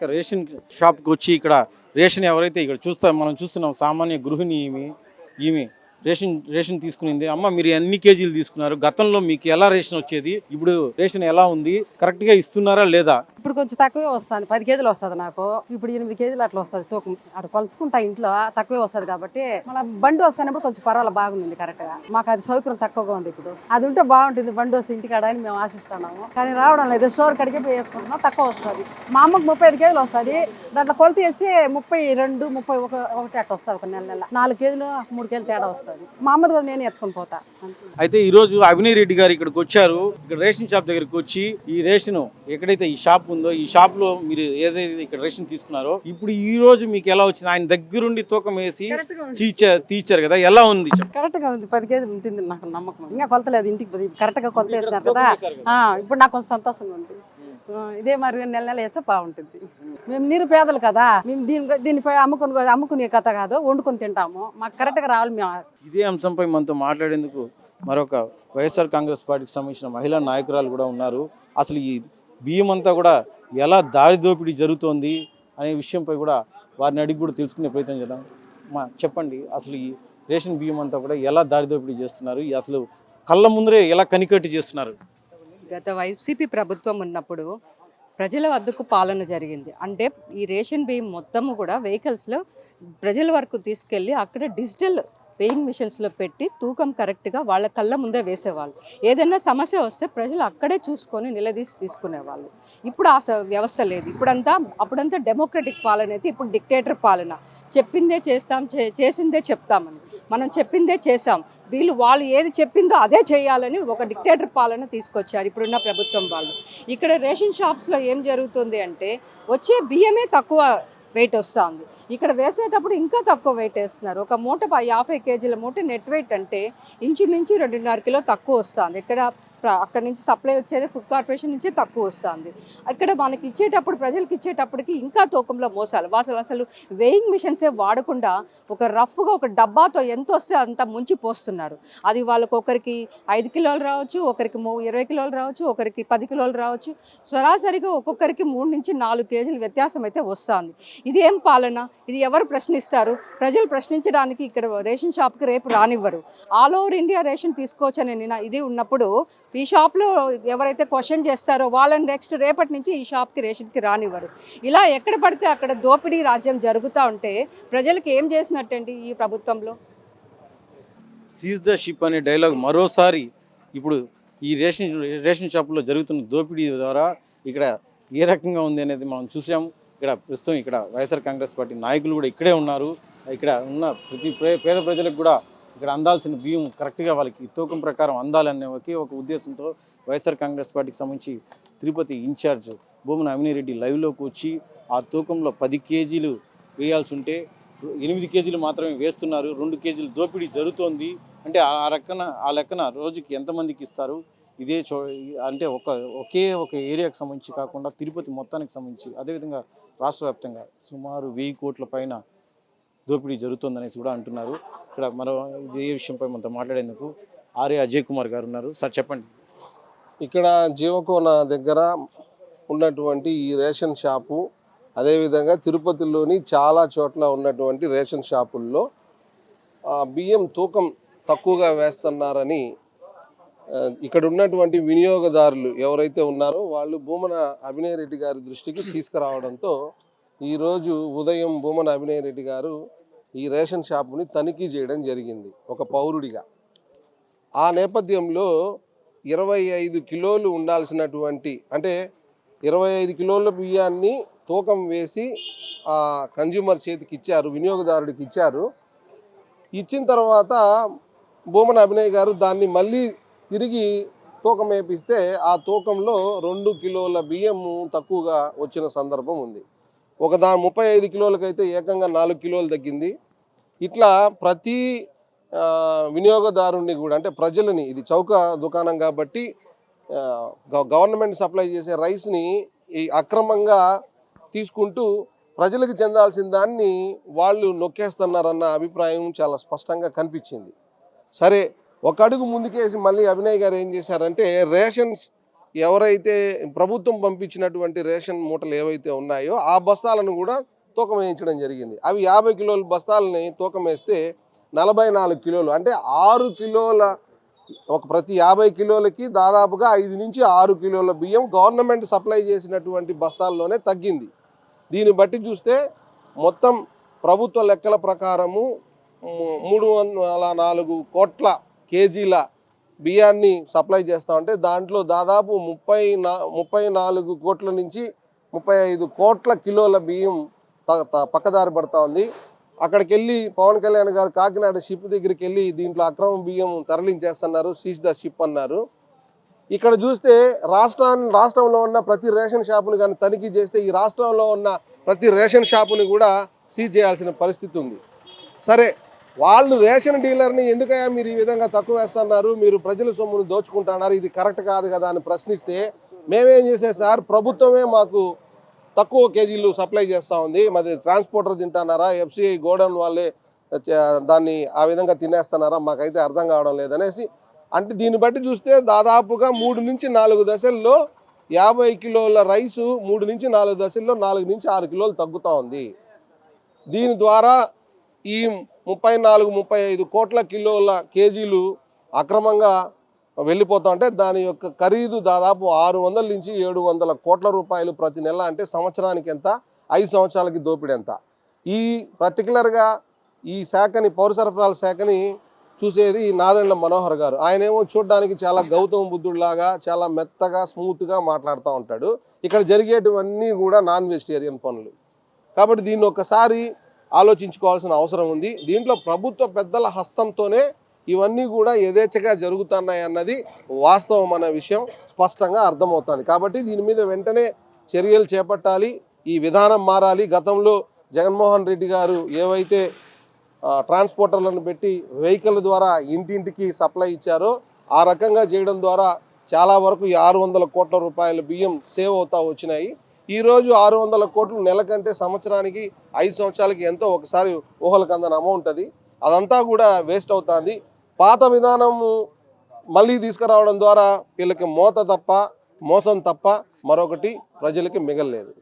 Ration షాప్కి వచ్చి ఇక్కడ రేషన్ ఎవరైతే ఇక్కడ చూస్తా మనం చూస్తున్నాం సామాన్య గృహిణి ఈమె ఈమె రేషన్ రేషన్ తీసుకునింది. అమ్మ మీరు ఎన్ని కేజీలు తీసుకున్నారు? గతంలో మీకు ఎలా రేషన్ వచ్చేది? ఇప్పుడు రేషన్ ఎలా ఉంది? కరెక్ట్గా ఇస్తున్నారా లేదా? ఇప్పుడు కొంచెం తక్కువే వస్తుంది. పది కేజీలు వస్తుంది నాకు. ఇప్పుడు ఎనిమిది కేజీలు అట్లా వస్తుంది. తూకం అక్కడ కొలుచుకుంటా ఇంట్లో తక్కువే వస్తుంది కాబట్టి మళ్ళీ బండి వస్తున్నప్పుడు కొంచెం పర్వాలేదు బాగుంది కరెక్ట్గా. మాకు అది సౌకర్యం తక్కువగా ఉంది ఇప్పుడు. అది ఉంటే బాగుంటుంది బండి వస్తే ఇంటికాడ అని మేము ఆశిస్తున్నాము. కానీ రావడం లేదు. స్టోర్ కడిగే పోయి వేసుకుంటున్నాం. తక్కువ వస్తుంది. మా అమ్మకు ముప్పై ఐదు కేజీలు వస్తుంది. దాంట్లో కొలత వేస్తే ముప్పై రెండు ముప్పై ఒక ఒకటి అట్లా వస్తుంది ఒక నెల నెల. నాలుగు కేజీలు మూడు కేజీలు తేడా వస్తుంది. మా అమ్మది కూడా నేను ఎత్తుకొని పోతా. అయితే ఈ రోజు అభినయ్ రెడ్డి గారు ఇక్కడికి వచ్చారు. ఇక్కడ రేషన్ షాప్ దగ్గరికి వచ్చి ఈ రేషన్ ఎక్కడైతే ఈ షాప్ ఉందో ఈ షాప్లో మీరు ఏదైతే ఇక్కడ రేషన్ తీసుకున్నారో ఇప్పుడు ఈ రోజు మీకు ఎలా వచ్చింది? ఆయన దగ్గరుండి తూకం వేసి ఉంది. తీర్చారు కదా ఎలా ఉంది. కరెక్ట్గా ఉంది. పది కేజీలు ఉంటుంది నాకు నమ్మకం. ఇంకా కొలతలేదు ఇంటికి కరెక్ట్గా కొలత వేసినారు తూకం కదా. ఇప్పుడు నాకు కొంచెం సంతోషంగా ఉంది. ఇదే మరి నెల నెల వేస్తే బాగుంటుంది. మేము నిరుపేదలు కదా మేము దీని దీనిపై అమ్ముకుని అమ్ముకునే కథ కాదు వండుకొని తింటాము. మాకు కరెక్ట్గా రావాలి మేము. ఇదే అంశంపై మనతో మాట్లాడేందుకు మరొక వైఎస్ఆర్ కాంగ్రెస్ పార్టీకి సంబంధించిన మహిళా నాయకురాలు కూడా ఉన్నారు. అసలు ఈ బియ్యం అంతా కూడా ఎలా దారి దోపిడీ జరుగుతోంది అనే విషయంపై కూడా వారిని అడిగి కూడా తెలుసుకునే ప్రయత్నం చేద్దాం. మా చెప్పండి అసలు ఈ రేషన్ బియ్యం అంతా కూడా ఎలా దారి దోపిడీ చేస్తున్నారు? ఈ అసలు కళ్ళ ముందరే ఎలా కనికట్టు చేస్తున్నారు? గత వైసీపీ ప్రభుత్వం ఉన్నప్పుడు ప్రజల వద్దకు పాలన జరిగింది. అంటే ఈ రేషన్ బియ్యం మొత్తము కూడా వెహికల్స్లో ప్రజల వరకు తీసుకెళ్ళి అక్కడ డిజిటల్ వేయింగ్ మిషన్స్లో పెట్టి తూకం కరెక్ట్గా వాళ్ళ కళ్ళ ముందే వేసేవాళ్ళు. ఏదైనా సమస్య వస్తే ప్రజలు అక్కడే చూసుకొని నిలదీసి తీసుకునేవాళ్ళు. ఇప్పుడు ఆ స- వ్యవస్థ లేదు. ఇప్పుడంతా అప్పుడంతా డెమోక్రటిక్ పాలన అయితే ఇప్పుడు డిక్టేటర్ పాలన. చెప్పిందే చేస్తాం చే- చేసిందే చెప్తామని. మనం చెప్పిందే చేసాం వీళ్ళు వాళ్ళు ఏది చెప్పిందో అదే చేయాలని ఒక డిక్టేటర్ పాలన తీసుకొచ్చారు ఇప్పుడున్న ప్రభుత్వం వాళ్ళు. ఇక్కడ రేషన్ షాప్స్లో ఏం జరుగుతుంది అంటే వచ్చే బియ్యమే తక్కువ వెయిట్ వస్తుంది. ఇక్కడ వేసేటప్పుడు ఇంకా తక్కువ వెయిట్ వేస్తున్నారు. ఒక మూట యాభై కేజీల మూట నెట్ వెయిట్ అంటే ఇంచుమించు రెండున్నర కిలో తక్కువ వస్తుంది. ఇక్కడ అక్కడ నుంచి సప్లై వచ్చేది ఫుడ్ కార్పొరేషన్ నుంచి తక్కువ వస్తుంది. అక్కడ మనకి ఇచ్చేటప్పుడు ప్రజలకు ఇచ్చేటప్పటికి ఇంకా తూకంలో మోసాలు. అసలు అసలు వేయింగ్ మిషన్సే వాడకుండా ఒక రఫ్గా ఒక డబ్బాతో ఎంత వస్తే అంత ముంచి పోస్తున్నారు. అది వాళ్ళకి ఒకరికి ఐదు కిలోలు రావచ్చు ఒకరికి మూ ఇరవై కిలోలు రావచ్చు ఒకరికి పది కిలోలు రావచ్చు. సరాసరిగా ఒక్కొక్కరికి మూడు నుంచి నాలుగు కేజీల వ్యత్యాసం అయితే వస్తుంది. ఇది ఏం పాలన? ఇది ఎవరు ప్రశ్నిస్తారు? ప్రజలు ప్రశ్నించడానికి ఇక్కడ రేషన్ షాప్కి రేపు రానివ్వరు. ఆల్ ఓవర్ ఇండియా రేషన్ తీసుకోవచ్చని నిన్న ఇది ఉన్నప్పుడు ఈ షాప్లో ఎవరైతే క్వశ్చన్ చేస్తారో వాళ్ళని నెక్స్ట్ రేపటి నుంచి ఈ షాప్కి రేషన్కి రానివ్వరు. ఇలా ఎక్కడ పడితే అక్కడ దోపిడీ రాజ్యం జరుగుతూ ఉంటే ప్రజలకు ఏం చేసినట్టండి ఈ ప్రభుత్వంలో? సీజ్ ద షిప్ అనే డైలాగ్ మరోసారి ఇప్పుడు ఈ రేషన్ రేషన్ షాపులో జరుగుతున్న దోపిడీ ద్వారా ఇక్కడ ఏ రకంగా ఉంది అనేది మనం చూసాము. ఇక్కడ ప్రస్తుతం ఇక్కడ వైఎస్ఆర్ కాంగ్రెస్ పార్టీ నాయకులు కూడా ఇక్కడే ఉన్నారు. ఇక్కడ ఉన్న ప్రతి పే- పేద ప్రజలకు కూడా ఇక్కడ అందాల్సిన బియ్యం కరెక్ట్గా వాళ్ళకి తూకం ప్రకారం అందాలనే ఒకే ఒక ఉద్దేశంతో వైఎస్ఆర్ కాంగ్రెస్ పార్టీకి సంబంధించి తిరుపతి ఇన్ఛార్జ్ భూమన అమినిరెడ్డి లైవ్లోకి వచ్చి ఆ తూకంలో పది కేజీలు వేయాల్సి ఉంటే ఎనిమిది కేజీలు మాత్రమే వేస్తున్నారు. రెండు కేజీలు దోపిడీ జరుగుతోంది. అంటే ఆ ఆ లెక్కన ఆ లెక్కన రోజుకి ఎంతమందికి ఇస్తారు? ఇదే చో అంటే ఒక ఒకే ఒక ఏరియాకి సంబంధించి కాకుండా తిరుపతి మొత్తానికి సంబంధించి అదేవిధంగా రాష్ట్ర వ్యాప్తంగా సుమారు వెయ్యి కోట్ల పైన దోపిడీ జరుగుతుందనేసి కూడా అంటున్నారు. ఇక్కడ మరో ఈ విషయంపై మనతో మాట్లాడేందుకు ఆర్య అజయ్ కుమార్ గారు ఉన్నారు. సార్ చెప్పండి. ఇక్కడ జీవకోన దగ్గర ఉన్నటువంటి ఈ రేషన్ షాపు అదేవిధంగా తిరుపతిలోని చాలా చోట్ల ఉన్నటువంటి రేషన్ షాపుల్లో ఆ, బియ్యం తూకం తక్కువగా వేస్తున్నారని ఇక్కడ ఉన్నటువంటి వినియోగదారులు ఎవరైతే ఉన్నారో వాళ్ళు భూమన అభినయ్ రెడ్డి గారి దృష్టికి తీసుకురావడంతో ఈరోజు ఉదయం భూమన అభినయ్ రెడ్డి గారు ఈ రేషన్ షాపుని తనిఖీ చేయడం జరిగింది ఒక పౌరుడిగా. ఆ నేపథ్యంలో ఇరవై ఐదు కిలోలు ఉండాల్సినటువంటి అంటే ఇరవై ఐదు కిలోల బియ్యాన్ని తూకం వేసి ఆ కన్జ్యూమర్ చేతికి ఇచ్చారు వినియోగదారుడికి ఇచ్చారు ఇచ్చిన తర్వాత భూమన అభినయ్ గారు దాన్ని మళ్ళీ తిరిగి తూకం వేపిస్తే ఆ తూకంలో రెండు కిలోల బియ్యము తక్కువగా వచ్చిన సందర్భం ఉంది. ఒక దాని ముప్పై ఐదు కిలోలకైతే ఏకంగా నాలుగు కిలోలు తగ్గింది. ఇట్లా ప్రతి వినియోగదారుని వినియోగదారుణ్ణి కూడా అంటే ప్రజలని ఇది చౌక దుకాణం కాబట్టి గవ- గవర్నమెంట్ సప్లై చేసే రైస్ని ఈ అక్రమంగా తీసుకుంటూ ప్రజలకు చెందాల్సిన దాన్ని వాళ్ళు నొక్కేస్తున్నారన్న అభిప్రాయం చాలా స్పష్టంగా కనిపించింది. సరే ఒక అడుగు ముందుకేసి మళ్ళీ అభినయ్ గారు ఏం చేశారంటే రేషన్ ఎవరైతే ప్రభుత్వం పంపించినటువంటి రేషన్ మూటలు ఏవైతే ఉన్నాయో ఆ బస్తాలను కూడా తూకం వేయించడం జరిగింది. అవి యాభై కిలోల బస్తాలని తూకం వేస్తే నలభై నాలుగు కిలోలు అంటే ఆరు కిలోల ఒక ప్రతి యాభై కిలోలకి దాదాపుగా ఐదు నుంచి ఆరు కిలోల బియ్యం గవర్నమెంట్ సప్లై చేసినటువంటి బస్తాల్లోనే తగ్గింది. దీన్ని బట్టి చూస్తే మొత్తం ప్రభుత్వ లెక్కల ప్రకారము మూడు వందల నాలుగు కోట్ల కేజీల బియ్యాన్ని సప్లై చేస్తా ఉంటే దాంట్లో దాదాపు ముప్పై నా ముప్పై నాలుగు కోట్ల నుంచి ముప్పై ఐదు కోట్ల కిలోల బియ్యం త- పక్కదారి పడతా ఉంది. అక్కడికి వెళ్ళి పవన్ కళ్యాణ్ గారు కాకినాడ షిప్ దగ్గరికి వెళ్ళి దీంట్లో అక్రమ బియ్యం తరలించేస్తున్నారు. సీజ్ ద షిప్ అన్నారు. ఇక్కడ చూస్తే రాష్ట్రాన్ని రాష్ట్రంలో ఉన్న ప్రతి రేషన్ షాపుని కానీ తనిఖీ చేస్తే ఈ రాష్ట్రంలో ఉన్న ప్రతి రేషన్ షాపుని కూడా సీజ్ చేయాల్సిన పరిస్థితి ఉంది. సరే వాళ్ళు రేషన్ డీలర్ని ఎందుకయ్యా మీరు ఈ విధంగా తక్కువ వేస్తున్నారు? మీరు ప్రజల సొమ్మును దోచుకుంటున్నారు. ఇది కరెక్ట్ కాదు కదా అని ప్రశ్నిస్తే మేమేం చేసే సార్? ప్రభుత్వమే మాకు తక్కువ కేజీలు సప్లై చేస్తూ ఉంది. మరి ట్రాన్స్పోర్టర్ తింటున్నారా? ఎఫ్సిఐ గోడౌన్ వాళ్ళే దాన్ని ఆ విధంగా తినేస్తున్నారా? మాకైతే అర్థం కావడం లేదనేసి అంటే దీన్ని బట్టి చూస్తే దాదాపుగా మూడు నుంచి నాలుగు దశల్లో యాభై కిలోల రైసు మూడు నుంచి నాలుగు దశల్లో నాలుగు నుంచి ఆరు కిలోలు తగ్గుతూ ఉంది. దీని ద్వారా ఈ ముప్పై నాలుగు ముప్పై ఐదు కోట్ల కిలోల కేజీలు అక్రమంగా వెళ్ళిపోతా ఉంటే దాని యొక్క ఖరీదు దాదాపు ఆరు వందల నుంచి ఏడు వందల కోట్ల రూపాయలు ప్రతి నెల అంటే సంవత్సరానికి ఎంత? ఐదు సంవత్సరాలకి దోపిడీ ఎంత? ఈ పర్టికులర్గా ఈ శాఖని పౌర సరఫరాల శాఖని చూసేది నాదండ్ల మనోహర్ గారు. ఆయన ఏమో చూడడానికి చాలా గౌతమ బుద్ధుడిలాగా చాలా మెత్తగా స్మూత్గా మాట్లాడుతూ ఉంటాడు. ఇక్కడ జరిగేటివన్నీ కూడా నాన్ వెజిటేరియన్ పనులు. కాబట్టి దీన్ని ఒకసారి ఆలోచించుకోవాల్సిన అవసరం ఉంది. దీంట్లో ప్రభుత్వ పెద్దల హస్తంతోనే ఇవన్నీ కూడా యథేచ్ఛగా జరుగుతున్నాయి అన్నది వాస్తవం అన్న విషయం స్పష్టంగా అర్థమవుతుంది. కాబట్టి దీని మీద వెంటనే చర్యలు చేపట్టాలి. ఈ విధానం మారాలి. గతంలో జగన్మోహన్ రెడ్డి గారు ఏవైతే ట్రాన్స్పోర్టర్లను పెట్టి వెహికల్ ద్వారా ఇంటింటికి సప్లై ఇచ్చారో ఆ రకంగా చేయడం ద్వారా చాలా వరకు ఈ ఆరు వందల కోట్ల రూపాయల బియ్యం సేవ్ అవుతా వచ్చినాయి. ఈ రోజు ఆరు వందల కోట్లు నెలకంటే సంవత్సరానికి ఐదు సంవత్సరాలకి ఎంతో ఒకసారి ఊహలకు అందని అమౌంట్ అది. అదంతా కూడా వేస్ట్ అవుతుంది. పాత విధానము మళ్ళీ తీసుకురావడం ద్వారా వీళ్ళకి మోత తప్ప మోసం తప్ప మరొకటి ప్రజలకి మిగలలేదు.